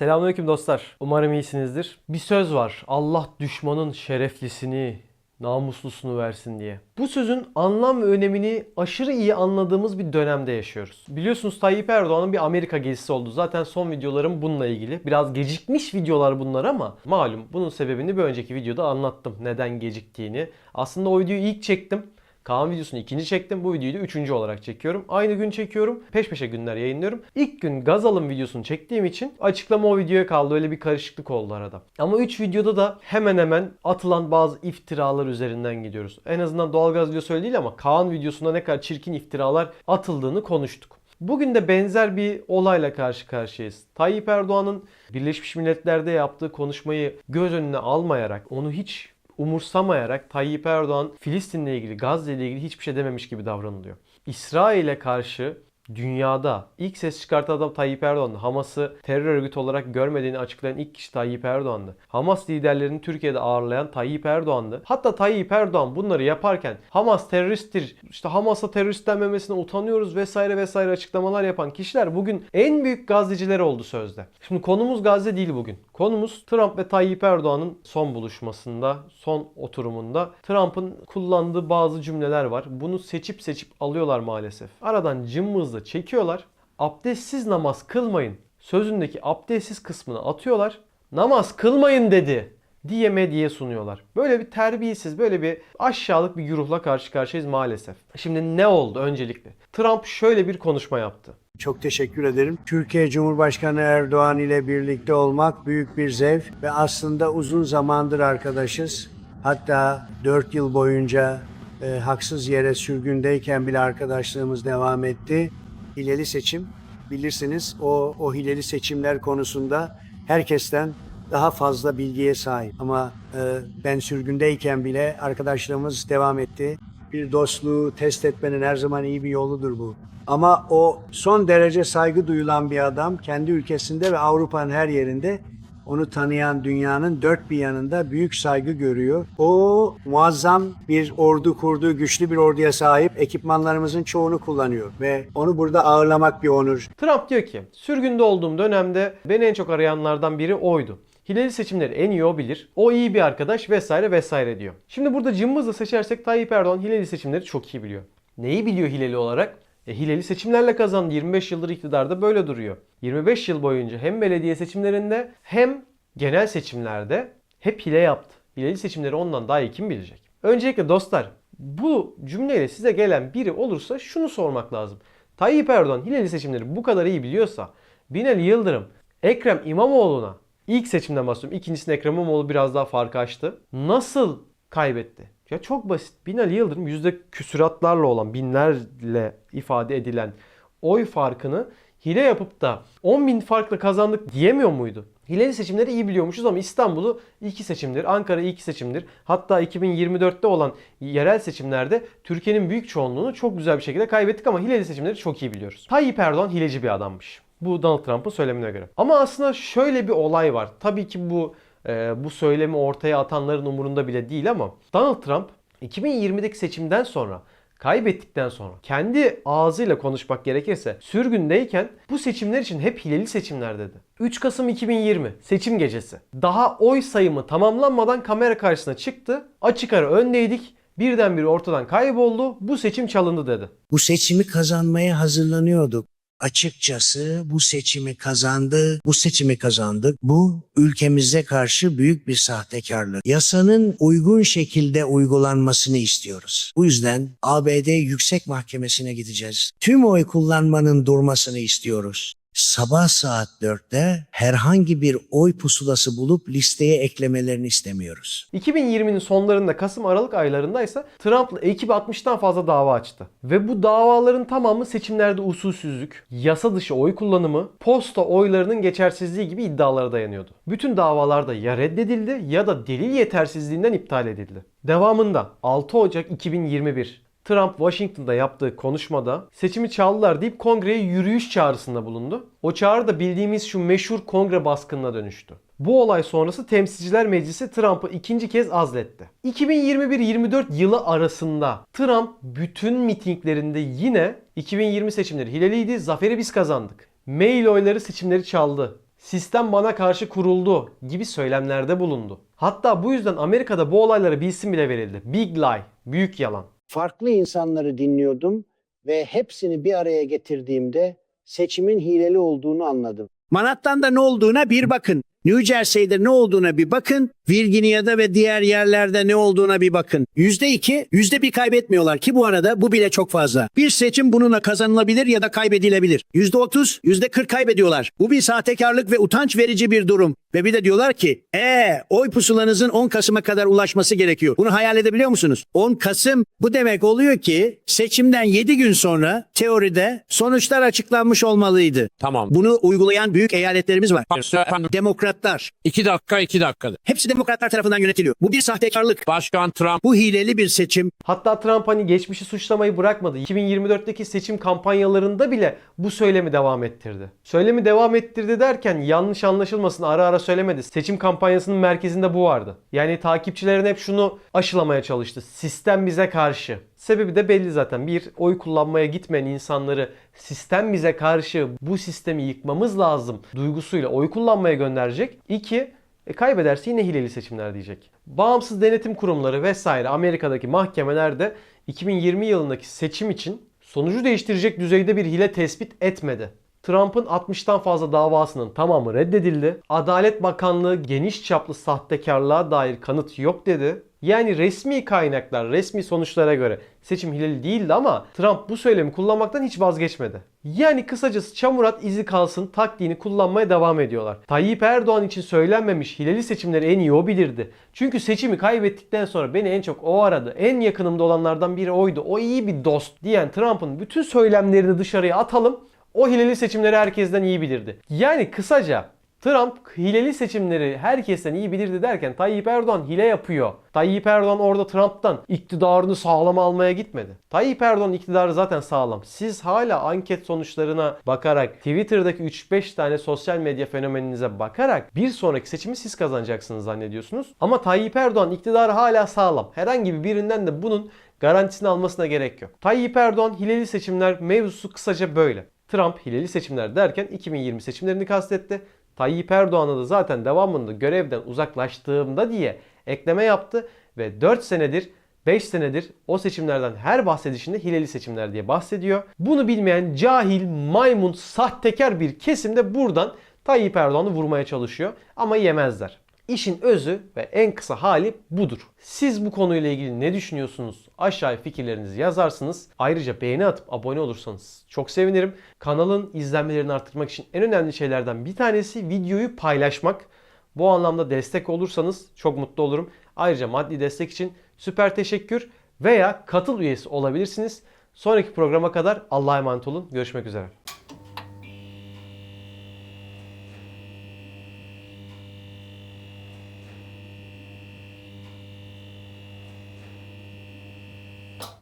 Selamünaleyküm dostlar. Umarım iyisinizdir. Bir söz var. Allah düşmanın şereflisini, namuslusunu versin diye. Bu sözün anlam ve önemini aşırı iyi anladığımız bir dönemde yaşıyoruz. Biliyorsunuz Tayyip Erdoğan'ın bir Amerika gezisi oldu. Zaten son videolarım bununla ilgili. Biraz gecikmiş videolar bunlar ama malum bunun sebebini bir önceki videoda anlattım. Neden geciktiğini. Aslında o videoyu ilk çektim. Kaan videosunu ikinci çektim. Bu videoyu da üçüncü olarak çekiyorum. Aynı gün çekiyorum. Peş peşe günler yayınlıyorum. İlk gün gaz alım videosunu çektiğim için açıklama o videoya kaldı. Öyle bir karışıklık oldu arada. Ama 3 videoda da hemen hemen atılan bazı iftiralar üzerinden gidiyoruz. En azından doğalgaz videosu öyle değil ama Kaan videosunda ne kadar çirkin iftiralar atıldığını konuştuk. Bugün de benzer bir olayla karşı karşıyayız. Tayyip Erdoğan'ın Birleşmiş Milletler'de yaptığı konuşmayı göz önüne almayarak, onu hiç umursamayarak Tayyip Erdoğan Filistin'le ilgili, Gazze ile ilgili hiçbir şey dememiş gibi davranılıyor. İsrail'e karşı dünyada ilk ses çıkartan adam Tayyip Erdoğan'dı. Hamas'ı terör örgütü olarak görmediğini açıklayan ilk kişi Tayyip Erdoğan'dı. Hamas liderlerini Türkiye'de ağırlayan Tayyip Erdoğan'dı. Hatta Tayyip Erdoğan bunları yaparken Hamas teröristtir, işte Hamas'a terörist denmemesine utanıyoruz vesaire vesaire açıklamalar yapan kişiler bugün en büyük gazeciler oldu sözde. Şimdi konumuz Gazze değil bugün. Konumuz Trump ve Tayyip Erdoğan'ın son buluşmasında, son oturumunda Trump'ın kullandığı bazı cümleler var. Bunu seçip seçip alıyorlar maalesef. Aradan cımbızla çekiyorlar. Abdestsiz namaz kılmayın. Sözündeki abdestsiz kısmını atıyorlar. Namaz kılmayın dedi diye medyaya sunuyorlar. Böyle bir terbiyesiz, böyle bir aşağılık bir güruhla karşı karşıyayız maalesef. Şimdi ne oldu öncelikle? Trump şöyle bir konuşma yaptı. Çok teşekkür ederim. Türkiye Cumhurbaşkanı Erdoğan ile birlikte olmak büyük bir zevk ve aslında uzun zamandır arkadaşız. Hatta 4 yıl boyunca e, haksız yere sürgündeyken bile arkadaşlığımız devam etti. Hileli seçim bilirsiniz o o hileli seçimler konusunda herkesten daha fazla bilgiye sahip. Ama e, ben sürgündeyken bile arkadaşlığımız devam etti. Bir dostluğu test etmenin her zaman iyi bir yoludur bu. Ama o son derece saygı duyulan bir adam kendi ülkesinde ve Avrupa'nın her yerinde onu tanıyan dünyanın dört bir yanında büyük saygı görüyor. O muazzam bir ordu kurduğu güçlü bir orduya sahip ekipmanlarımızın çoğunu kullanıyor ve onu burada ağırlamak bir onur. Trump diyor ki sürgünde olduğum dönemde beni en çok arayanlardan biri oydu. Hileli seçimleri en iyi o bilir. O iyi bir arkadaş vesaire vesaire diyor. Şimdi burada cımbızla seçersek Tayyip Erdoğan hileli seçimleri çok iyi biliyor. Neyi biliyor hileli olarak? E, hileli seçimlerle kazandı. 25 yıldır iktidarda böyle duruyor. 25 yıl boyunca hem belediye seçimlerinde hem genel seçimlerde hep hile yaptı. Hileli seçimleri ondan daha iyi kim bilecek? Öncelikle dostlar bu cümleyle size gelen biri olursa şunu sormak lazım. Tayyip Erdoğan hileli seçimleri bu kadar iyi biliyorsa Binali Yıldırım Ekrem İmamoğlu'na ilk seçimden bahsediyorum. İkincisinde Ekrem İmamoğlu biraz daha farkı açtı. Nasıl kaybetti? Ya çok basit. Binali Yıldırım yüzde küsuratlarla olan binlerle ifade edilen oy farkını hile yapıp da 10 bin farkla kazandık diyemiyor muydu? Hileli seçimleri iyi biliyormuşuz ama İstanbul'u iki seçimdir, Ankara iki seçimdir. Hatta 2024'te olan yerel seçimlerde Türkiye'nin büyük çoğunluğunu çok güzel bir şekilde kaybettik ama hileli seçimleri çok iyi biliyoruz. Tayyip Erdoğan hileci bir adammış. Bu Donald Trump'ın söylemine göre. Ama aslında şöyle bir olay var. Tabii ki bu e, bu söylemi ortaya atanların umurunda bile değil ama Donald Trump 2020'deki seçimden sonra kaybettikten sonra kendi ağzıyla konuşmak gerekirse sürgündeyken bu seçimler için hep hileli seçimler dedi. 3 Kasım 2020 seçim gecesi. Daha oy sayımı tamamlanmadan kamera karşısına çıktı. Açık ara öndeydik. Birdenbire ortadan kayboldu. Bu seçim çalındı dedi. Bu seçimi kazanmaya hazırlanıyorduk. Açıkçası bu seçimi kazandı, bu seçimi kazandık. Bu ülkemize karşı büyük bir sahtekarlık. Yasanın uygun şekilde uygulanmasını istiyoruz. Bu yüzden ABD Yüksek Mahkemesi'ne gideceğiz. Tüm oy kullanmanın durmasını istiyoruz. Sabah saat 4'te herhangi bir oy pusulası bulup listeye eklemelerini istemiyoruz. 2020'nin sonlarında Kasım Aralık aylarında ise Trump'la ekibi 60'tan fazla dava açtı. Ve bu davaların tamamı seçimlerde usulsüzlük, yasa dışı oy kullanımı, posta oylarının geçersizliği gibi iddialara dayanıyordu. Bütün davalarda ya reddedildi ya da delil yetersizliğinden iptal edildi. Devamında 6 Ocak 2021 Trump Washington'da yaptığı konuşmada seçimi çaldılar deyip kongreye yürüyüş çağrısında bulundu. O çağrı da bildiğimiz şu meşhur kongre baskınına dönüştü. Bu olay sonrası Temsilciler Meclisi Trump'ı ikinci kez azletti. 2021-24 yılı arasında Trump bütün mitinglerinde yine 2020 seçimleri hileliydi, zaferi biz kazandık. Mail oyları seçimleri çaldı. Sistem bana karşı kuruldu gibi söylemlerde bulundu. Hatta bu yüzden Amerika'da bu olaylara bir isim bile verildi. Big Lie, büyük yalan. Farklı insanları dinliyordum ve hepsini bir araya getirdiğimde seçimin hileli olduğunu anladım. Manhattan'da ne olduğuna bir bakın. New Jersey'de ne olduğuna bir bakın. Virginia'da ve diğer yerlerde ne olduğuna bir bakın. Yüzde iki, yüzde bir kaybetmiyorlar ki bu arada bu bile çok fazla. Bir seçim bununla kazanılabilir ya da kaybedilebilir. Yüzde otuz, yüzde kırk kaybediyorlar. Bu bir sahtekarlık ve utanç verici bir durum. Ve bir de diyorlar ki, ee oy pusulanızın 10 Kasım'a kadar ulaşması gerekiyor. Bunu hayal edebiliyor musunuz? 10 Kasım bu demek oluyor ki seçimden 7 gün sonra teoride sonuçlar açıklanmış olmalıydı. Tamam. Bunu uygulayan büyük eyaletlerimiz var. Efendim, Demokratlar. iki dakika iki dakikada. Hepsi demokratlar tarafından yönetiliyor. Bu bir sahtekarlık. Başkan Trump Bu hileli bir seçim. Hatta Trump hani geçmişi suçlamayı bırakmadı. 2024'teki seçim kampanyalarında bile bu söylemi devam ettirdi. Söylemi devam ettirdi derken yanlış anlaşılmasın ara ara söylemedi. Seçim kampanyasının merkezinde bu vardı. Yani takipçilerin hep şunu aşılamaya çalıştı. Sistem bize karşı. Sebebi de belli zaten. Bir, oy kullanmaya gitmeyen insanları sistem bize karşı bu sistemi yıkmamız lazım duygusuyla oy kullanmaya gönderecek. İki, e kaybederse yine hileli seçimler diyecek. Bağımsız denetim kurumları vesaire Amerika'daki mahkemeler de 2020 yılındaki seçim için sonucu değiştirecek düzeyde bir hile tespit etmedi. Trump'ın 60'tan fazla davasının tamamı reddedildi. Adalet Bakanlığı geniş çaplı sahtekarlığa dair kanıt yok dedi. Yani resmi kaynaklar resmi sonuçlara göre seçim hileli değildi ama Trump bu söylemi kullanmaktan hiç vazgeçmedi. Yani kısacası çamurat izi kalsın taktiğini kullanmaya devam ediyorlar. Tayyip Erdoğan için söylenmemiş hileli seçimleri en iyi o bilirdi. Çünkü seçimi kaybettikten sonra beni en çok o aradı. En yakınımda olanlardan biri oydu. O iyi bir dost diyen Trump'ın bütün söylemlerini dışarıya atalım. O hileli seçimleri herkesten iyi bilirdi. Yani kısaca Trump hileli seçimleri herkesten iyi bilirdi derken Tayyip Erdoğan hile yapıyor. Tayyip Erdoğan orada Trump'tan iktidarını sağlam almaya gitmedi. Tayyip Erdoğan iktidarı zaten sağlam. Siz hala anket sonuçlarına bakarak Twitter'daki 3-5 tane sosyal medya fenomeninize bakarak bir sonraki seçimi siz kazanacaksınız zannediyorsunuz. Ama Tayyip Erdoğan iktidarı hala sağlam. Herhangi birinden de bunun garantisini almasına gerek yok. Tayyip Erdoğan hileli seçimler mevzusu kısaca böyle. Trump hileli seçimler derken 2020 seçimlerini kastetti. Tayyip Erdoğan'a da zaten devamında görevden uzaklaştığımda diye ekleme yaptı ve 4 senedir 5 senedir o seçimlerden her bahsedişinde hileli seçimler diye bahsediyor. Bunu bilmeyen cahil, maymun, sahtekar bir kesim de buradan Tayyip Erdoğan'ı vurmaya çalışıyor ama yemezler. İşin özü ve en kısa hali budur. Siz bu konuyla ilgili ne düşünüyorsunuz? Aşağıya fikirlerinizi yazarsınız. Ayrıca beğeni atıp abone olursanız çok sevinirim. Kanalın izlenmelerini arttırmak için en önemli şeylerden bir tanesi videoyu paylaşmak. Bu anlamda destek olursanız çok mutlu olurum. Ayrıca maddi destek için süper teşekkür veya katıl üyesi olabilirsiniz. Sonraki programa kadar Allah'a emanet olun. Görüşmek üzere.